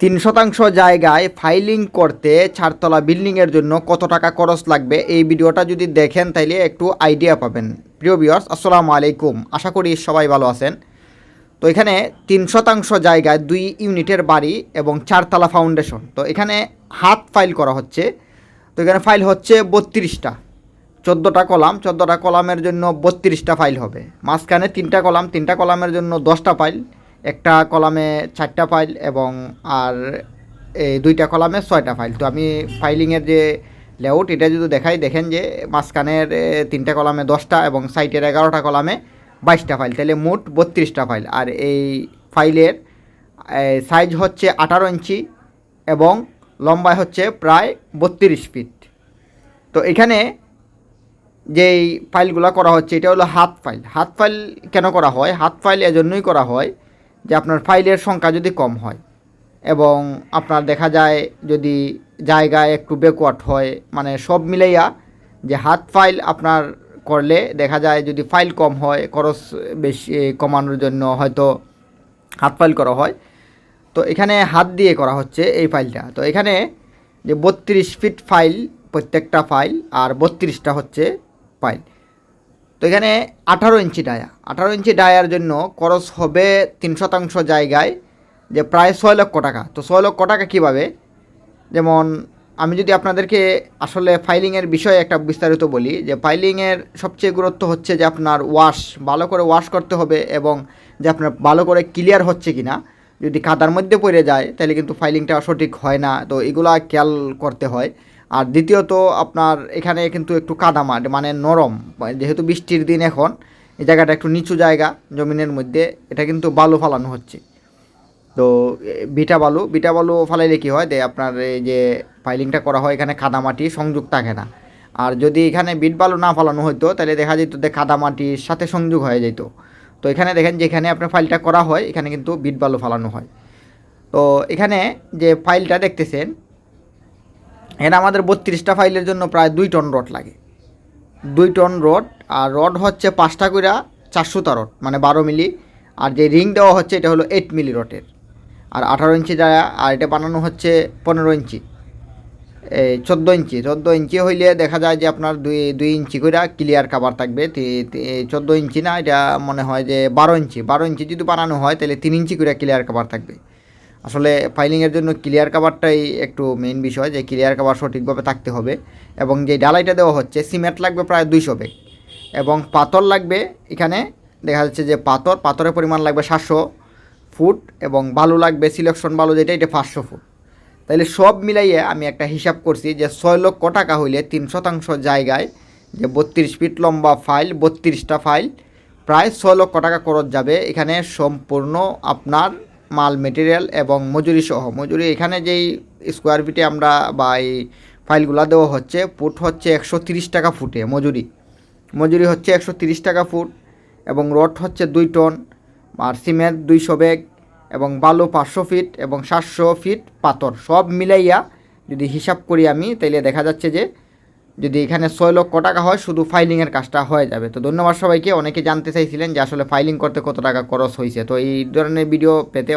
তিন শতাংশ জায়গায় ফাইলিং করতে চারতলা বিল্ডিংয়ের জন্য কত টাকা খরচ লাগবে? এই ভিডিওটা যদি দেখেন, তাইলে একটু আইডিয়া পাবেন। প্রিয় ভিউয়ার্স আসসালামু আলাইকুম। আশা করি সবাই ভালো আছেন। তো এখানে তিন শতাংশ জায়গায় দুই ইউনিটের বাড়ি এবং চারতলা ফাউন্ডেশন তো এখানে হাত ফাইল করা হচ্ছে। তো এখানে ফাইল হচ্ছে বত্রিশটা। চোদ্দোটা কলাম। চোদ্দোটা কলামের জন্য বত্রিশটা ফাইল হবে। মাঝখানে তিনটা কলাম। তিনটা কলামের জন্য দশটা ফাইল একটা কলামে চারটা ফাইল এবং আর এই দুইটা কলামে ছয়টা ফাইল তো আমি ফাইলিংয়ের যে লেআউট এটা যদি দেখাই, দেখেন যে মাঝখানের তিনটা কলামে দশটা এবং সাইটের এগারোটা কলামে বাইশটা ফাইল তাহলে মোট বত্রিশটা ফাইল আর এই ফাইলের সাইজ হচ্ছে আঠারো ইঞ্চি এবং লম্বায় হচ্ছে প্রায় বত্রিশ ফিট তো এখানে যেই ফাইলগুলো করা হচ্ছে, এটা হলো হাত ফাইল হাত ফাইল কেন করা হয়? হাত ফাইল এজন্যই করা হয় যে আপনার ফাইলের সংখ্যা যদি কম হয় এবং আপনার দেখা যায় যদি জায়গায় একটু ব্যাকওয়ার্ড হয় মানে সব মিলাইয়া যে হাত ফাইল আপনার করলে দেখা যায় যদি ফাইল কম হয়, খরচ বেশি কমানোর জন্য হয়তো হাত ফাইল করা হয়। তো এখানে হাত দিয়ে করা হচ্ছে এই ফাইলটা। তো এখানে যে বত্রিশ ফিট ফাইল, প্রত্যেকটা ফাইল আর বত্রিশটা হচ্ছে ফাইল। তো এখানে আঠারো ইঞ্চি ডায়া। আঠারো ইঞ্চি ডায়ার জন্য খরচ হবে তিন শতাংশ জায়গায়, যে প্রায় ছয় লক্ষ টাকা। তো ছয় লক্ষ টাকা কীভাবে? যেমন, আমি যদি আপনাদেরকে আসলে ফাইলিংয়ের বিষয়ে একটা বিস্তারিত বলি, যে ফাইলিংয়ের সবচেয়ে গুরুত্ব হচ্ছে যে আপনার ওয়াশ, ভালো করে ওয়াশ করতে হবে এবং যে আপনার ভালো করে ক্লিয়ার হচ্ছে কি না যদি কাদার মধ্যে পড়ে যায়, তাহলে কিন্তু ফাইলিংটা সঠিক হয় না। তো এগুলা খেয়াল করতে হয়। আর দ্বিতীয়ত আপনার এখানে কিন্তু একটু কাদা মাঠ মানে নরম যেহেতু বৃষ্টির দিন এখন, এই জায়গাটা একটু নিচু জায়গা জমিনের মধ্যে, এটা কিন্তু বালু ফালানো হচ্ছে। তো বিটা বালু বিটা বালু ফালাইলে কী হয়, যে আপনার এই যে ফাইলিংটা করা হয়, এখানে কাদামাটি সংযোগ থাকে না। আর যদি এখানে বিট বালু না ফালানো হতো তাহলে দেখা যেত যে কাদামাটির সাথে সংযোগ হয়ে যেত তো এখানে দেখেন যেখানে আপনার ফাইলটা করা হয়, এখানে কিন্তু বিট বালু ফালানো হয়। তো এখানে যে ফাইলটা দেখতেছেন এখানে আমাদের বত্রিশটা ফাইলের জন্য প্রায় দুই টন রড লাগে। দুই টন রড, আর রড হচ্ছে পাঁচটা কইরা চারশোটা রড মানে বারো মিলি। আর যে রিং দেওয়া হচ্ছে, এটা হলো এইট মিলি রডের। আর আঠারো ইঞ্চি যায় আর এটা বানানো হচ্ছে পনেরো ইঞ্চি। এই চোদ্দ ইঞ্চি চোদ্দ ইঞ্চি হইলে দেখা যায় যে আপনার দুই দুই ইঞ্চি করে ক্লিয়ার কাভার থাকবে। চোদ্দ ইঞ্চি না, এটা মনে হয় যে বারো ইঞ্চি। বারো ইঞ্চি যদি বানানো হয়, তাহলে তিন ইঞ্চি করে ক্লিয়ার কাভার থাকবে। আসলে ফাইলিংয়ের জন্য ক্লিয়ার কাভারটাই একটু মেইন বিষয় যে ক্লিয়ার কাভার সঠিকভাবে থাকতে হবে এবং যে ডালাইটা দেওয়া হচ্ছে সিমেন্ট লাগবে প্রায় দুইশো বেগ এবং পাথর লাগবে এখানে, দেখা যাচ্ছে যে পাথর, পাথরের পরিমাণ লাগবে সাতশো ফুট এবং বালু লাগবে সিলেকশন বালু যেটা, এটা পাঁচশো ফুট। তাহলে সব মিলাইয়ে আমি একটা হিসাব করছি যে ছয় লক্ষ টাকা হইলে তিন শতাংশ জায়গায় যে বত্রিশ ফিট লম্বা ফাইল বত্রিশটা ফাইল প্রায় ছয় লক্ষ টাকা খরচ যাবে। এখানে সম্পূর্ণ আপনার মাল মেটেরিয়াল এবং মজুরি সহ। মজুরি এখানে যেই স্কোয়ার ফিটে আমরা বা এই ফাইলগুলো দেওয়া হচ্ছে, ফুট হচ্ছে একশো টাকা ফুটে মজুরি। মজুরি হচ্ছে একশো টাকা ফুট এবং রড হচ্ছে দুই টন, আর সিমেন্ট দুইশো ব্যাগ এবং বালু পাঁচশো ফিট এবং সাতশো ফিট পাথর। সব মিলাইয়া যদি হিসাব করি আমি, তাইলে দেখা যাচ্ছে যে যদি এখানে ছয় লক্ষ টাকা হয়, শুধু ফাইলিংয়ের কাজটা হয়ে যাবে। তো ধন্যবাদ সবাইকে। অনেকে জানতে চাইছিলেন যে আসলে ফাইলিং করতে কত টাকা খরচ হয়েছে তো এই ধরনের ভিডিও পেতে